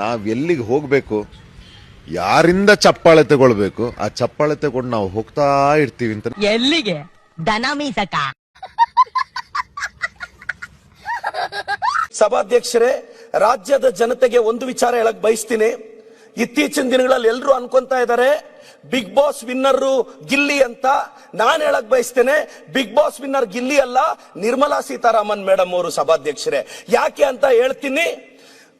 ನಾವ್ ಎಲ್ಲಿಗೆ ಹೋಗಬೇಕು? ಯಾರಿಂದ ಚಪ್ಪಾಳೆ ತಗೊಳ್ಬೇಕು ಆ ಚಪ್ಪಾಳೆ ತಗೊಂಡು ನಾವು ಹೋಗ್ತಾ ಇರ್ತೀವಿ ಅಂತ. ಎಲ್ಲಿಗೆ? ದನ ಮೀಸಕ. ಸಭಾಧ್ಯಕ್ಷರೇ ರಾಜ್ಯದ ಜನತೆಗೆ ಒಂದು ವಿಚಾರ ಹೇಳಕ್ ಬಯಸ್ತೀನಿ. ಇತ್ತೀಚಿನ ದಿನಗಳಲ್ಲಿ ಎಲ್ಲರೂ ಅನ್ಕೊಂತಾ ಇದ್ದಾರೆ ಬಿಗ್ ಬಾಸ್ ವಿನ್ನರ್ ಗಿಲ್ಲಿ ಅಂತ. ನಾನು ಹೇಳಕ್ ಬಯಸ್ತೇನೆ ಬಿಗ್ ಬಾಸ್ ವಿನ್ನರ್ ಗಿಲ್ಲಿ ಅಲ್ಲ ನಿರ್ಮಲಾ ಸೀತಾರಾಮನ್ ಮೇಡಮ್ ಅವರು ಸಭಾಧ್ಯಕ್ಷರೇ. ಯಾಕೆ ಅಂತ ಹೇಳ್ತೀನಿ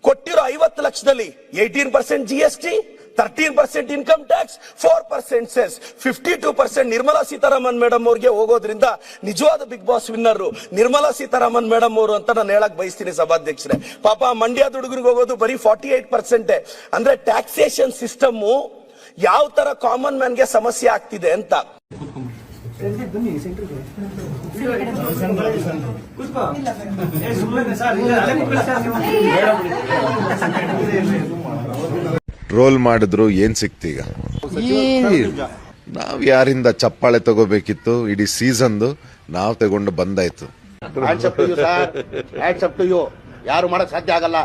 ಕೊಟ್ಟಿರೋ ಐವತ್ತು ಲಕ್ಷದಲ್ಲಿ eighteen percent G S T thirteen percent income tax four percent cess fifty two percent Nirmala Sitharaman madam ಅವ್ರಿಗೆ ಹೋಗೋದ್ರಿಂದ ನಿಜವಾದ Bigg Boss winner Nirmala Sitharaman madam ಅವರು ಅಂತ ನಾನು ಹೇಳಕ್ ಬಯಸ್ತೀನಿ ಸಭಾಧ್ಯಕ್ಷರೇ. ಪಾಪ ಮಂಡ್ಯದ ಹುಡುಗರಿಗೆ ಹೋಗೋದು ಬರೀ ಫಾರ್ಟಿ ಏಟ್ ಪರ್ಸೆಂಟ್ ಅಂದ್ರೆ ಟ್ಯಾಕ್ಸೇಷನ್ ಸಿಸ್ಟಮ್ ಯಾವ ತರ ಕಾಮನ್ ಮ್ಯಾನ್ಗೆ ಸಮಸ್ಯೆ ಆಗ್ತಿದೆ ಅಂತ. ಟ್ರೋಲ್ ಮಾಡಿದ್ರು ಏನ್ ಸಿಕ್ತೀಗ ನಾವ್ ಯಾರಿಂದ ಚಪ್ಪಾಳೆ ತಗೋಬೇಕಿತ್ತು? ಇಡೀ ಸೀಸನ್ದು ನಾವ್ ತಗೊಂಡು ಬಂದಾಯ್ತು. Hands up to you sir hands to you ಯಾರು ಮಾಡಕ್ ಸಾಧ್ಯ ಆಗಲ್ಲ.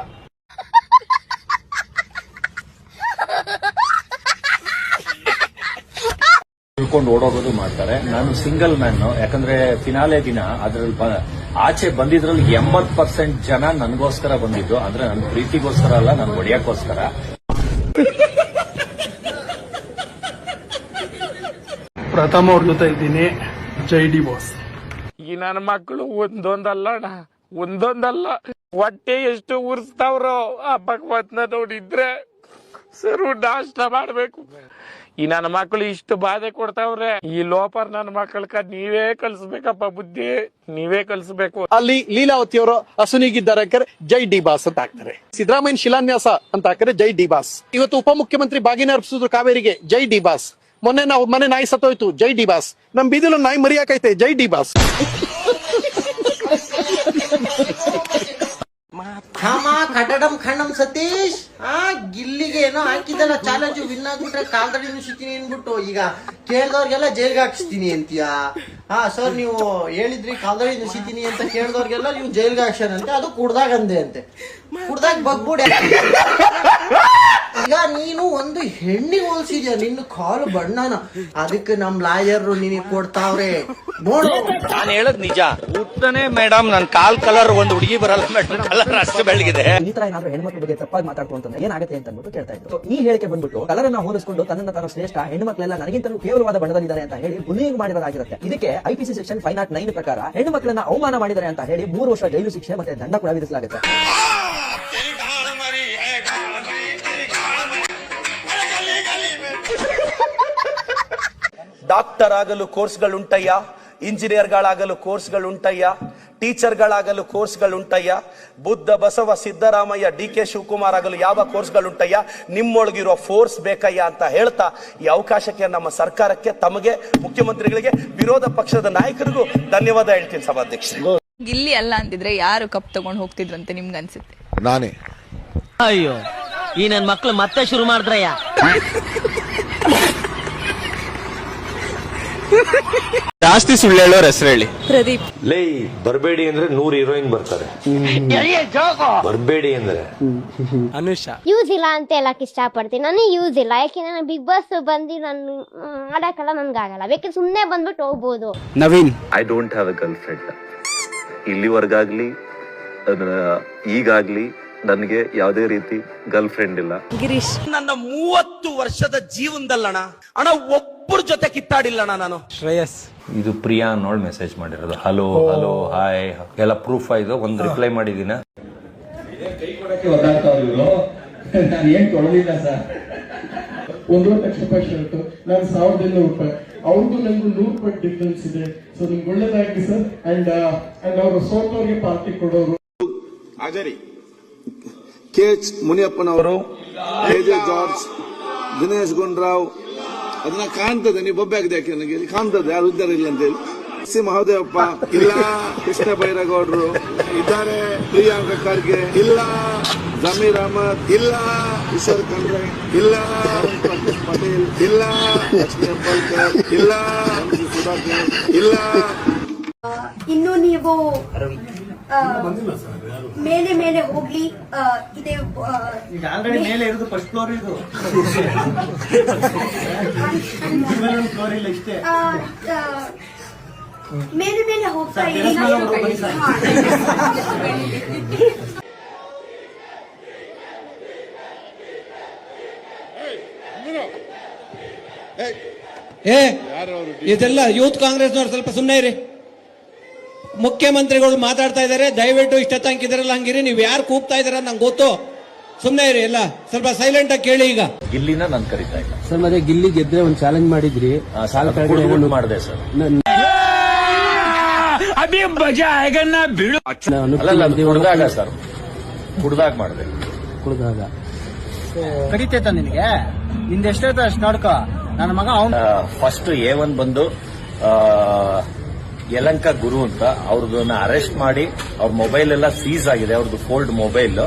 ತಿಳ್ಕೊಂಡು ಓಡೋಗೋದು ಮಾಡ್ತಾರೆ. ನಾನು ಸಿಂಗಲ್ ಮ್ಯಾನ್ ಯಾಕಂದ್ರೆ ಫಿನಾಲೆ ದಿನ ಅದ್ರಲ್ಲಿ ಆಚೆ ಬಂದಿದ್ರಲ್ಲಿ ಎಂಬತ್ ಪರ್ಸೆಂಟ್ ಜನ ನನಗೋಸ್ಕರ ಬಂದಿದ್ದು. ಅಂದ್ರೆ ನನ್ನ ಪ್ರೀತಿಗೋಸ್ಕರ ಅಲ್ಲ ನನ್ ಹೊಡಿಯಕ್ಕೋಸ್ಕರ ಪ್ರಥಮ ಅವ್ರ ಜೊತೆ ಇದ್ದೀನಿ. ಜೈ ಡಿ ಬಾಸ್ ಈ ನನ್ನ ಮಕ್ಕಳು ಒಂದೊಂದಲ್ಲ ಒಂದೊಂದಲ್ಲ. ಹೊಟ್ಟೆ ಎಷ್ಟು ಉರ್ಸ್ತಾವ್ರೋ ಆ ಭಗವತ್ನ ನೋಡಿದ್ರೆ ಸರು ನಾಷ್ಟ ಮಾಡ್ಬೇಕು. ಈ ನನ್ನ ಮಕ್ಕಳು ಇಷ್ಟು ಬಾಧೆ ಕೊಡ್ತಾವ್ರೆ, ಈ ಲೋಪರ್ ನನ್ನ ಮಕ್ಕಳಕ ನೀವೇ ಕಲ್ಸ್ಬೇಕಪ್ಪ ಬುದ್ಧಿ. ನೀವೇ ಕಲ್ಸ್ಬೇಕು. ಅಲ್ಲಿ ಲೀಲಾವತಿ ಅವರು ಹಸುನಿಗಿದ್ದಾರೆ ಜೈ ಡಿ ಬಾಸ್ ಅಂತ ಹಾಕ್ತಾರೆ. ಸಿದ್ದರಾಮಯ್ಯ ಶಿಲಾನ್ಯಾಸ ಅಂತ ಹಾಕಿದ್ರೆ ಜೈ ಡಿ ಬಾಸ್. ಇವತ್ತು ಉಪಮುಖ್ಯಮಂತ್ರಿ ಬಾಗಿನ ಅರ್ಪಿಸಿದ್ರು ಕಾವೇರಿಗೆ ಜೈ ಡಿ ಬಾಸ್. ಮೊನ್ನೆ ನಾವು ಮನೆ ನಾಯಿ ಸತ್ತೋಯ್ತು, ಜೈ ಡಿ ಬಾಸ್. ನಮ್ ಬೀದಿಲು ನಾಯಿ ಮರಿಯಾಕೈತೆ, ಜೈ ಡಿ ಬಾಸ್. ಖಾಮ, ಕಟಡಂ, ಖಂಡಂ, ಸತೀಶ್. ಆ, ಗಿಲ್ಲಿಗೆ ಏನೋ ಹಾಕಿದಲ್ಲ ಚಾಲೆಂಜ್ ವಿನ್ ಆಗ್ಬಿಟ್ರೆ ಕಾಲ್ದಡಿ ನುಸಿತೀನಿ ಅನ್ಬಿಟ್ಟು ಈಗ ಕೇಳ್ದವ್ರಿಗೆಲ್ಲ ಜೈಲ್ಗೆ ಹಾಕಿಸ್ತೀನಿ ಅಂತೀಯ? ಹಾ ಸರ್, ನೀವು ಹೇಳಿದ್ರಿ ಕಾಲ್ದಡಿ ನುಸಿತೀನಿ ಅಂತ ಕೇಳ್ದವ್ರಿಗೆಲ್ಲ ನೀವು ಜೈಲ್ಗೆ ಹಾಕ್ಸೋಣ ಅಂತೆ, ಅದು ಕುಡ್ದಾಗ ಅಂದೆ ಅಂತೆ. ಕುಡ್ದಾಗ ಬಗ್ಬಿಡಿ ಈಗ ನೀನು ಒಂದು ಹೆಣ್ಣಿಗೆ ಹೋಲ್ಸಿದ್ಯಾ? ನಿನ್ನ ಕಾಲು ಬಣ್ಣನ. ಅದಕ್ಕೆ ನಮ್ ಲಾಯರ್ ನಿನಗೆ ಕೊಡ್ತಾವ್ರೆ. ನೋಡು. ನಾನು ಹೇಳದ್ ನಿಜ. ಹುಟ್ಟನೆ ಮೇಡಮ್ ನನ್ ಕಾಲ್ ಕಲರ್ ಒಂದು ಹುಡುಗಿ ಬರಲ್ಲ ಮೇಡಮ್ ಕಲರ್ ಅಷ್ಟು ಬೆಳಗಿದೆ ಈ ತರ ಏನಾದ್ರು ಹೆಣ್ಮಕ್ಳ ಬಗ್ಗೆ ತಪ್ಪಾಗಿ ಮಾತಾಡ್ಕೊಂತಂದ್ರೆ ಏನಾಗುತ್ತೆ ಅಂತ ಅಂದ್ಬಿಟ್ಟು ಕೇಳ್ತಾ ಇದ್ರು. ಈ ಹೇಳಿಕೆ ಬಂದ್ಬಿಟ್ಟು ಕಲರ್ ಅನ್ನ ಹೋಲಿಸ್ಕೊಂಡು ತನ್ನ ತಾನು ಶ್ರೇಷ್ಠ ಹೆಣ್ಮಕ್ಳೆಲ್ಲ ನನಗಿಂತಲೂ ಕೇವಲವಾದ ಬಣ್ಣದಲ್ಲಿದ್ದಾರೆ ಅಂತ ಹೇಳಿ ಬುಲಿಂಗ್ ಮಾಡಿರೋದಾಗಿರುತ್ತೆ ಇದಕ್ಕೆ IPC section five nought nine ಪ್ರಕಾರ ಹೆಣ್ಣು ಮಕ್ಕಳನ್ನ ಅವಮಾನ ಮಾಡಿದ್ದಾರೆ ಅಂತ ಹೇಳಿ ಮೂರು ವರ್ಷ ಜೈಲು ಶಿಕ್ಷೆ ಮತ್ತೆ ದಂಡ ಕೂಡ ವಿಧಿಸಲಾಗುತ್ತೆ. ಡಾಕ್ಟರ್ ಆಗಲು ಕೋರ್ಸ್ಗಳುಂಟಯ್ಯ ಇಂಜಿನಿಯರ್ಗಳಾಗಲು ಕೋರ್ಸ್ಗಳುಂಟಯ್ಯ ಟೀಚರ್ಗಳಾಗಲು ಕೋರ್ಸ್ಗಳುಂಟಯ್ಯ ಬುದ್ಧ ಬಸವ ಸಿದ್ದರಾಮಯ್ಯ ಡಿ ಕೆ ಶಿವಕುಮಾರ್ ಆಗಲು ಯಾವ ಕೋರ್ಸ್ಗಳುಂಟಯ್ಯ ನಿಮ್ಮೊಳಗಿರೋ ಫೋರ್ಸ್ ಬೇಕಯ್ಯ ಅಂತ ಹೇಳ್ತಾ ಈ ಅವಕಾಶಕ್ಕೆ ನಮ್ಮ ಸರ್ಕಾರಕ್ಕೆ ತಮಗೆ ಮುಖ್ಯಮಂತ್ರಿಗಳಿಗೆ ವಿರೋಧ ಪಕ್ಷದ ನಾಯಕರಿಗೂ ಧನ್ಯವಾದ ಹೇಳ್ತೀನಿ ಸಭಾಧ್ಯಕ್ಷ ಇಲ್ಲಿ ಅಲ್ಲ ಅಂತಿದ್ರೆ ಯಾರು ಕಪ್ ತಗೊಂಡು ಹೋಗ್ತಿದ್ರಂತೆ ನಿಮ್ಗೆ ಅನ್ಸುತ್ತೆ ನಾನೇ. ಅಯ್ಯೋ ಈ ನನ್ನ ಮಕ್ಳು ಮತ್ತೆ ಶುರು ಮಾಡಿದ್ರಯ್ಯ. ಜಾಸ್ತಿ ಸುಳ್ಳು ಹೇಳೋರ್ ಹೆಸರು ಹೇಳಿ. ಪ್ರದೀಪ್. ಲೇ ಬರಬೇಡಿ ಅಂದ್ರೆ ನೂರ್ ಹೀರೋಯಿನ್ ಬರ್ತಾರೆ. ಬರಬೇಡಿ ಅಂದ್ರೆ. ಯೂಸ್ ಇಲ್ಲ ಅಂತ ಹೇಳಕ್ ಇಷ್ಟಪಡ್ತೀನಿ. ನನಗೆ ಯೂಸ್ ಇಲ್ಲ. ಯಾಕೆಂದ್ರೆ ನಾನು ಬಿಗ್ ಬಾಸ್ ಬಂದಿ ನಾನು ಆಡಕ್ಕೆಲ್ಲ ನನ್ಗಾಗಲ್ಲ. ಬೇಕಿದ್ರೆ ಸುಮ್ಮನೆ ಬಂದ್ಬಿಟ್ಟು ಹೋಗ್ಬೋದು. Naveen. I don't have a girlfriend ಇಲ್ಲಿವರೆಗಾಗ್ಲಿ ಈಗಾಗ್ಲಿ ನನಗೆ ಯಾವುದೇ ರೀತಿ ಗರ್ಲ್ ಫ್ರೆಂಡ್ ಇಲ್ಲ. ಗಿರೀಶ್. ನನ್ನ ಮೂವತ್ತು ವರ್ಷದ ಜೀವನದಲ್ಲಣ ಅಣ್ಣ ಒಬ್ಬರ ಜೊತೆ ಕಿತ್ತಾಡಿಲ್ಲಣ್ಣ ನಾನು. ಶ್ರೇಯಸ್. ಇದು ಪ್ರಿಯಾ ನೋಡಿ ಮೆಸೇಜ್ ಮಾಡಿರೋದು. Hello hello hi. ಎಲ್ಲ ಪ್ರೂಫ್ ಆಯ್ತು. ಒಂದ್ ರಿಪ್ಲೈ ಮಾಡಿದೀನ? ನಾನು ಏನ್ ಕೊಡಲಿಲ್ಲ ಸರ್. ಒಂದೂವರೆ ಲಕ್ಷ ರೂಪಾಯಿ ಶರ್ಟ್ ನಾನು ಸಾವಿರದ ಇನ್ನೂರು ರೂಪಾಯಿ. ಅವ್ರಿಗೂ ನನಗೂ ನೂರು ರೂಪಾಯಿ ಡಿಫ್ರೆನ್ಸ್ ಇದೆ. ಸೊ ನಿಮ್ಗೆ ಒಳ್ಳೇದಾಗಿ ಸರ್. ಅಂಡ್ ಅಂಡ್ ಅವರು ಸೋತವ್ರಿಗೆ ಪಾರ್ಟಿ ಕೊಡೋರು. ಹಾಜರಿ. ಕೆ ಎಚ್ ಮುನಿಯಪ್ಪನವರು ಎ ಜಾರ್ಜ್ ದಿನೇಶ್ ಗುಂಡ್ರಾವ್ ಅದನ್ನ ಕಾಣ್ತದೆ, ನೀವು ಬೊಬ್ಬೆ ಆಗಿದೆ ಯಾಕೆ ನನಗೆ? ಕಾಣ್ತದೆ, ಯಾರು ಉದ್ದಾರ ಇಲ್ಲ ಅಂತೇಳಿ ಸಿ ಮಹದೇವಪ್ಪ, ಇಲ್ಲ, ಕೃಷ್ಣ ಬೈರೇಗೌಡರು ಇದ್ದಾರೆ, ಪ್ರಿಯಾಂಕ ಖರ್ಗೆ, ಇಲ್ಲ, ಜಮೀರ್ ಅಹಮದ್, ಇಲ್ಲ ಈಶ್ವರ್ ಖಂಡ್ರೆ ಇಲ್ಲ ಪಟೇಲ್, ಇಲ್ಲ ಲಕ್ಷ್ಮೀ ಇಲ್ಲ ಇಲ್ಲ. ಇನ್ನು ನೀವು ಮೇಲೆ ಮೇಲೆ ಹೋಗ್ಲಿ ಆ, ಇದೆ ಈಗ ಆಲ್ರೆಡಿ ಮೇಲೆ ಇರೋದು ಫಸ್ಟ್ ಫ್ಲೋರ್ ಇದು. ಫ್ಲೋರ್ ಇಲ್ಲ ಇಷ್ಟೇ. ಮೇಲೆ ಮೇಲೆ ಹೋಗ್ತಾ ಸರ್. ಏ ಇದೆಲ್ಲ ಯೂತ್ ಕಾಂಗ್ರೆಸ್ನವ್ರು ಸ್ವಲ್ಪ ಸುಮ್ಮನೆ ಇರಿ. ಮುಖ್ಯಮಂತ್ರಿಗಳು ಮಾತಾಡ್ತಾ ಇದ್ದಾರೆ. ದಯವಿಟ್ಟು ಇಷ್ಟ ತನಕಿದ್ರಲ್ಲ ಹಂಗಿರಿ. ನೀವು ಯಾರು ಕೂಗ್ತಾ ಇದಾರ ನಂಗೆ ಗೊತ್ತು. ಸುಮ್ಮನೆ ಇರಿ ಎಲ್ಲ. ಸ್ವಲ್ಪ ಸೈಲೆಂಟ್ ಆಗಿ ಕೇಳಿ ಈಗ. ಗಿಲ್ಲಿನ ನಾನು ಕರಿತಾ ಇಲ್ಲ. ಸರ್ ಮತ್ತೆ ಗಿಲ್ಲಿ ಗೆದ್ರೆ ಒಂದು ಚಾಲೆಂಜ್ ಮಾಡಿದ್ರಿ. ಮಾಡಿದೆ ಸರ್. ಅನುಕೂಲ ಅಲ್ಲಲ್ಲ ಅದು ಕುಡ್ದಾಗ ಸರ್. ಕುಡ್ದಾಗ ಮಾಡಿದೆ. ಕುಡ್ದಾಗ. ಕಡಿತೈತ ನಿನಗೆ? ನಿಂದ ಎಷ್ಟೈತ ಅಷ್ಟು ನೋಡ್ಕೋ. ನನ್ನ ಮಗ ಅವ್ನು ಫಸ್ಟ್ ಎ ಒನ್ ಬಂದು ಆ, ಯಲಂಕ ಗುರು ಅಂತ ಅವ್ರದನ್ನ ಅರೆಸ್ಟ್ ಮಾಡಿ ಅವ್ರ ಮೊಬೈಲ್ ಎಲ್ಲ ಸೀಸ್ ಆಗಿದೆ ಅವ್ರದ್ದು ಫೋಲ್ಡ್ ಮೊಬೈಲ್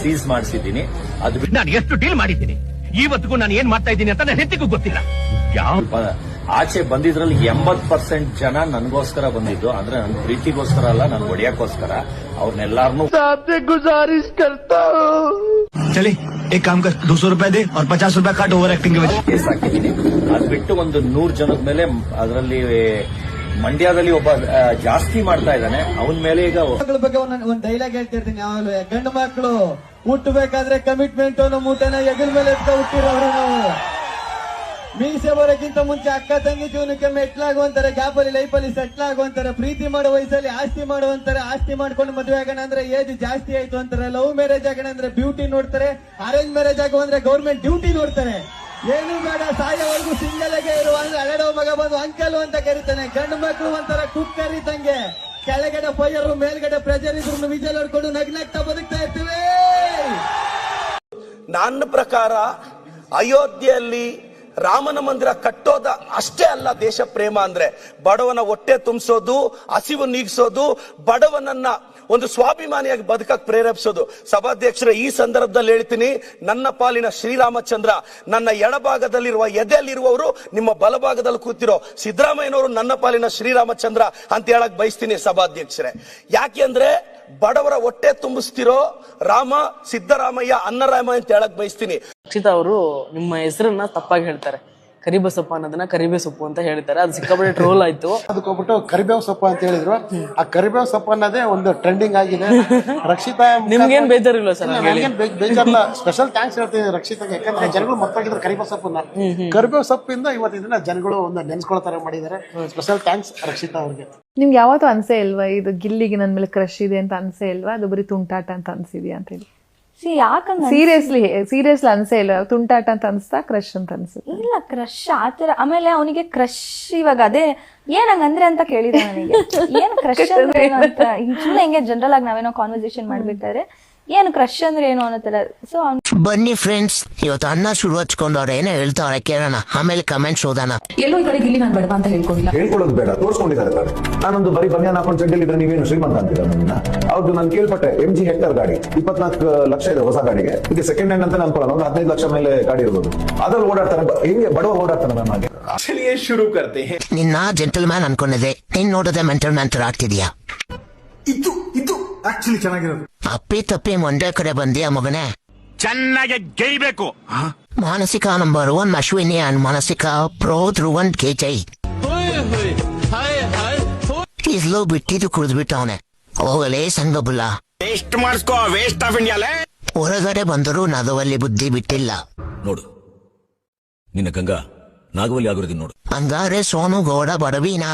ಸೀಸ್ ಮಾಡಿಸಿದ್ದೀನಿ. ಅದು ನಾನು ಎಷ್ಟು ಡೀಲ್ ಮಾಡಿದ್ದೀನಿ? ಇವತ್ತಿಗೂ ನಾನು ಏನ್ ಮಾಡ್ತಾ ಇದ್ದೀನಿ ಅಂತ ನನ್ನ ಹೆತ್ತಿಗೂ ಗೊತ್ತಿಲ್ಲ. ಯಾವ ಆಚೆ ಬಂದಿದ್ರಲ್ಲಿ ಎಂಬತ್ ಪರ್ಸೆಂಟ್ ಜನ ನನಗೋಸ್ಕರ ಬಂದಿದ್ದು. ಅಂದ್ರೆ ನನ್ನ ಪ್ರೀತಿಗೋಸ್ಕರ ಅಲ್ಲ ನನ್ ಒಡೆಯಕ್ಕೋಸ್ಕರ. ಅವ್ರನ್ನೆಲ್ಲಾರನು ಗುಜಾರಿಸ್ ಚಲಿ ಏ ಕಾಮ್ ಕರ್ ರೂಪಾಯಿ ದೇ ಅವ್ರ ಪಚಾಸ್ ರೂಪಾಯಿ ಕಾಟ್ ಓವರ್ ಆಕ್ಟಿಂಗ್ ಕೇಸ್ ಹಾಕಿದ್ದೀನಿ. ಅದ್ ಬಿಟ್ಟು ಒಂದು ನೂರ್ ಜನದ ಮೇಲೆ ಅದರಲ್ಲಿ ಮಂಡ್ಯದಲ್ಲಿ ಒಬ್ಬ ಜಾಸ್ತಿ ಮಾಡ್ತಾ ಇದ್ದಾನೆ. ಅವನ ಮೇಲೆ ಈಗ ಬಗ್ಗೆ ಒಂದ್ ಡೈಲಾಗ್ ಹೇಳ್ತಿರ್ತೀನಿ. ಯಾವಾಗಲೂ ಗಂಡು ಮಕ್ಕಳು ಹುಟ್ಟಬೇಕಾದ್ರೆ ಕಮಿಟ್ಮೆಂಟ್ ನಮ್ಮ ಊಟನ ಎಗಲ್ ಮೇಲೆ ಎತ್ತ ಹುಟ್ಟಿರೋರು ನಾವು. ಮೀಸೆ ಬರೋಕ್ಕಿಂತ ಮುಂಚೆ ಅಕ್ಕ ತಂಗಿ ಜೀವನಕ್ಕೆ ಮೆಟ್ಲಾಗುವಂತಾರೆ ಲೈಫ್ ಅಲ್ಲಿ ಸೆಟ್ಲ್ ಆಗುವಂತಾರೆ ಪ್ರೀತಿ ಮಾಡೋ ವಯಸ್ಸಲ್ಲಿ ಆಸ್ತಿ ಮಾಡುವಂತಾರೆ, ಆಸ್ತಿ ಮಾಡ್ಕೊಂಡು ಮದುವೆ ಆಗೋಣ ಅಂದ್ರೆ ಏಜ್ ಜಾಸ್ತಿ ಆಯ್ತು ಅಂತಾರೆ ಲವ್ ಮ್ಯಾರೇಜ್ ಆಗೋಣ ಅಂದ್ರೆ ಬ್ಯೂಟಿ ನೋಡ್ತಾರೆ ಅರೇಂಜ್ ಮ್ಯಾರೇಜ್ ಆಗುವಂದ್ರೆ ಗೌರ್ಮೆಂಟ್ ಡ್ಯೂಟಿ ನೋಡ್ತಾರೆ. ಏನು ಬೇಡ, ಸಾಯೋವರೆಗೂ ಸಿಂಗಲಗೆ ಇರುವ ಅಂದ್ರೆ ಅಲೆಡೋ ಮಗ ಬಂದು ಅಂಕಲ್ ಅಂತ ಕರೀತಾನೆ ಗಂಡು ಮಕ್ಕಳು ಒಂಥರ ಕುಕ್ಕರ್ ಇದ್ದಂಗೆ ಕೆಳಗಡೆ ಫೈಯರು, ಮೇಲ್ಗಡೆ ಪ್ರೆಷರ್ ಇದ್ರು ವಿಜಲ್ ಹೊಡ್ಕೊಂಡು ನಗ್ನಗ್ತಾ ಬದುಕ್ತಾ ಇರ್ತೀವಿ. ನನ್ನ ಪ್ರಕಾರ ಅಯೋಧ್ಯೆಯಲ್ಲಿ ರಾಮನ ಮಂದಿರ ಕಟ್ಟೋದ ಅಷ್ಟೇ ಅಲ್ಲ ದೇಶ ಪ್ರೇಮ ಅಂದ್ರೆ. ಬಡವನ ಹೊಟ್ಟೆ ತುಂಬಿಸೋದು, ಹಸಿವು ನೀಗಿಸೋದು, ಬಡವನನ್ನ ಒಂದು ಸ್ವಾಭಿಮಾನಿಯಾಗಿ ಬದುಕಕ್ಕೆ ಪ್ರೇರೇಪಿಸೋದು. ಸಭಾಧ್ಯಕ್ಷರ, ಈ ಸಂದರ್ಭದಲ್ಲಿ ಹೇಳ್ತೀನಿ, ನನ್ನ ಪಾಲಿನ ಶ್ರೀರಾಮಚಂದ್ರ, ನನ್ನ ಎಡಭಾಗದಲ್ಲಿರುವ ಎದೆಯಲ್ಲಿರುವವರು ನಿಮ್ಮ ಬಲಭಾಗದಲ್ಲಿ ಕೂತಿರೋ ಸಿದ್ದರಾಮಯ್ಯನವರು ನನ್ನ ಪಾಲಿನ ಶ್ರೀರಾಮಚಂದ್ರ ಅಂತ ಹೇಳಕ್ ಬಯಸ್ತೀನಿ ಸಭಾಧ್ಯಕ್ಷರೇ. ಯಾಕೆಂದ್ರೆ ಬಡವರ ಹೊಟ್ಟೆ ತುಂಬಿಸ್ತಿರೋ ರಾಮ, ಸಿದ್ದರಾಮಯ್ಯ ಅನ್ನರಾಮ ಅಂತ ಹೇಳಕ್ ಬಯಸ್ತೀನಿ. ಅವರು ನಿಮ್ಮ ಹೆಸರನ್ನ ತಪ್ಪಾಗಿ ಹೇಳ್ತಾರೆ. ಕರಿಬಸಪ್ಪ ಅನ್ನೋದನ್ನ ಕರಿಬೇ ಸೊಪ್ಪು ಅಂತ ಹೇಳ್ತಾರೆ. ಅದು ಸಿಕ್ಕಾಪಟ್ಟೆ ಟ್ರೋಲ್ ಆಯ್ತು. ಅದಕ್ಕೋಗ್ಬಿಟ್ಟು ಕರಿಬೇವು ಸೊಪ್ಪು ಅಂತ ಹೇಳಿದ್ರು. ಆ ಕರಿಬೇವು ಸೊಪ್ಪು ಅನ್ನೋದೇ ಒಂದು ಟ್ರೆಂಡಿಂಗ್ ಆಗಿದೆ. ರಕ್ಷಿತಾ ನಿಮ್ಗೇನ್ ಬೇಜಾರಿಲ್ಲ ಸರ್ ನನಗೇನ್ ಬೇಜಾರಿಲ್ಲ. ಸ್ಪೆಷಲ್ ಥ್ಯಾಂಕ್ಸ್ ಹೇಳ್ತೀನಿ ರಕ್ಷಿತಾಗೆ. ಯಾಕಂದ್ರೆ ಜನಗಳು ಮರ್ತೋಗಿದ್ರು ಕರಿಬೇವು ಸೊಪ್ಪನ್ನ. ಕರಿಬೇವು ಸೊಪ್ಪಿಂದ ಇವತ್ತಿನ ದಿನ ಜನಗಳು ಒಂದು ನೆನ್ಸ್ಕೊಳ್ತಾರೆ ತರ ಮಾಡಿದ್ದಾರೆ. ಸ್ಪೆಷಲ್ ಥ್ಯಾಂಕ್ಸ್ ರಕ್ಷಿತಾ ಅವ್ರಿಗೆ. ನಿಮ್ಗೆ ಯಾವತ್ತೂ ಅನ್ಸೇ ಇಲ್ವಾ ಇದು ಗಿಲ್ಲಿಗೆ ನನ್ ಮೇಲೆ ಕ್ರಶ್ ಇದೆ ಅಂತ ಅನ್ಸೇ ಇಲ್ವಾ ಅದು ಬರೀ ತುಂಟಾಟ ಅಂತ ಅನ್ಸಿದ್ಯಾ ಅಂತ ಹೇಳಿ? ಸೀರಿಯಸ್ಲಿ ಸೀರಿಯಸ್ಲಿ ಅನ್ಸೇ ಇಲ್ಲ. ತುಂಟಾಟ ಅಂತ ಅನ್ಸ್ತಾ ಕ್ರಶ್ ಅಂತ ಅನ್ಸುತ್ತೆ. ಇಲ್ಲ ಕ್ರಶ್ ಆತರ ಆಮೇಲೆ ಅವನಿಗೆ ಕ್ರಶ್ ಇವಾಗ ಅದೇ ಏನ್ ಹಂಗಂದ್ರೆ ಅಂತ ಕೇಳಿದ ನನಗೆ. ಏನ್ ಕ್ರಶ್ ಅಂದ್ರೆ ಅಂತ ಹಿಂಗೆ ಜನರಲ್ ಆಗಿ ನಾವೇನೋ ಕಾನ್ವರ್ಸೇಷನ್ ಮಾಡ್ಬೇಕಾದ್ರೆ ಏನು ಕ್ರಶ್ ಅಂದ್ರೆ ಏನು ಅನ್ನೋತರ ಸೊ ಬನ್ನಿ ಫ್ರೆಂಡ್ಸ್ ಇವತ್ತು ಅನ್ನ ಶುರು ಹಚ್ಕೊಂಡವ್ರೆ ಏನೋ ಹೇಳ್ತಾವ್ರೆ ಕೇಳೋಣ. ಆಮೇಲೆ ಕಮೆಂಟ್ಸ್ ಓದೋಣ. ಎಲ್ಲೋ ಈ ಕಡೆ ಗಿಲ್ಲಿ ನಾನು ಬಡವ ಅಂತ ಹೇಳ್ಕೊಂಡಿಲ್ಲ. ಹೇಳ್ಕೊಳ್ಳೋದು ಬೇಡ ತೋರಿಸ್ಕೊಂಡಿದ್ದಾರೆ ತಾನೆ ನಾನೊಂದು ಬರೀ ಬನ್ಯಾನ್ ಹಾಕೊಂಡು ಇದ್ರೆ ನೀವೇನು ಶ್ರೀಮಂತ ಅಂತೀರಾ ನನ್ನ ಹೌದು ನಾನು ಕೇಳ್ಪಟ್ಟೆ ಎಂ ಜಿ ಹೆಕ್ಟರ್ ಗಾಡಿ. ಇಪ್ಪತ್ನಾಲ್ಕು ಲಕ್ಷ ಇದೆ ಹೊಸ ಗಾಡಿಗೆ. ಇದು ಸೆಕೆಂಡ್ ಹ್ಯಾಂಡ್ ಅಂತ ಅನ್ಕೊಳ್ಳೋಣ ಒಂದು ಹದಿನೈದು ಲಕ್ಷ ಮೇಲೆ ಗಾಡಿ ಇರ್ಬೋದು. ಅದ್ರಲ್ಲಿ ಓಡಾಡ್ತಾರೆ ಹಿಂಗೆ ಬಡವ ಓಡಾಡ್ತಾನೆ ನನ್ನ ಹಾಗೆ? ನಿನ್ನ ಜೆಂಟಲ್ ಮ್ಯಾನ್ ಅನ್ಕೊಂಡಿದೆ ನೀನ್ ನೋಡದೆ ಮೆಂಟಲ್ ಮ್ಯಾನ್ ತರ ಆಗ್ತಿದ್ಯಾ? ಇದು ಆಕ್ಚುಲಿ ಚೆನ್ನಾಗಿರೋದು. ಅಪ್ಪಿ ತಪ್ಪಿ ಒಂದೇ ಕಡೆ ಬಂದಿಯ ಮಗನೇ? ಚೆನ್ನಾಗಿ ಗೈಬೇಕು ಮಾನಸಿಕ ನಂಬರ್ ಒನ್ ಅಶ್ವಿನಿ ಅಂಡ್ ಮಾನಸಿಕ ಪ್ರೋ ಧ್ರುವನ್ ಕೆಜೈ ಇಸ್ಲೋ ಬಿಟ್ಟಿದ್ದು ಕುಡಿದ್ಬಿಟ್ಟವನೆ. ಹೋಗಲೇ ಸಂಗಬುಲ್ಲ. ವೇಸ್ಟ್ ಮಾಡಿಸ್ಕೋ ವೇಸ್ಟ್ ಆಫ್ ಇಂಡಿಯಾಲೇ ಹೊರಗಡೆ ಬಂದರೂ ನಗವಲ್ಲಿ ಬುದ್ಧಿ ಬಿಟ್ಟಿಲ್ಲ. ನೋಡು. ನಿನ್ನ ಗಂಗಾ ನಾಗವಲ್ಲಿ ಆಗಿರೋದು ನೋಡು. ಹಂಗಾರೆ ಸೋನು ಗೌಡ ಬಡವಿನ?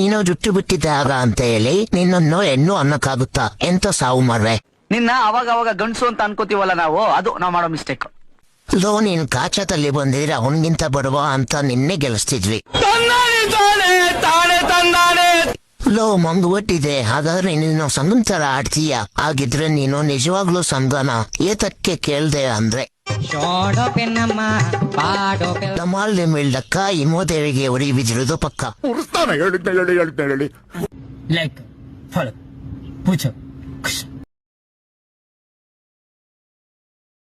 ನೀನು ಜುಟ್ಟು ಬಿಟ್ಟಿದ್ದಾಗ ಅಂತ ಹೇಳಿ ನಿನ್ನನ್ನು ಹೆಣ್ಣು ಅನ್ನಕ್ಕಾಗುತ್ತಾ? ಎಂತ ಸಾವು ಮಾಡ್ರೆ ನಿನ್ನ ಅವಾಗ ಅವಾಗ ಗಂಡಸು ಅಂತ ಅನ್ಕೋತೀವಲ್ಲ ನಾವು? ಅದು ನಾವು ಮಾಡೋ ಮಿಸ್ಟೇಕ್ ಲೋ ನೀನ್ ಕಾಚದಲ್ಲಿ ಬಂದಿದ್ರೆ ಅವನಿಗಿಂತ ಬಡವ ಅಂತ ನಿನ್ನೆ ಗೆಲ್ಲಿಸ್ತಿದ್ವಿ ಲೋ ಮಂಗುವಟ್ಟಿದೆ. ಹಾಗಾದ್ರೆ ನೀನು ಸಂಗಂತರ ತರ ಆಡ್ತೀಯ? ಹಾಗಿದ್ರೆ ನೀನು ನಿಜವಾಗ್ಲೂ ಸಂಗನ? ಏತಕ್ಕೆ ಕೇಳ್ದೆ ಅಂದ್ರೆ? ನಮ್ಮಲ್ಲಿ ಮೇಲ್ದಕ್ಕ ಹಿಮೋದೇವಿಗೆ ಉರಿ ಬಿದ್ದಿರೋದು ಪಕ್ಕ. ಹೇಳಿದ್ನ ಹೇಳಿ ಹೇಳಿದ್ನ ಹೇಳಿ ಲೈಕ್ ಫಾಲೋ ಪೂಜ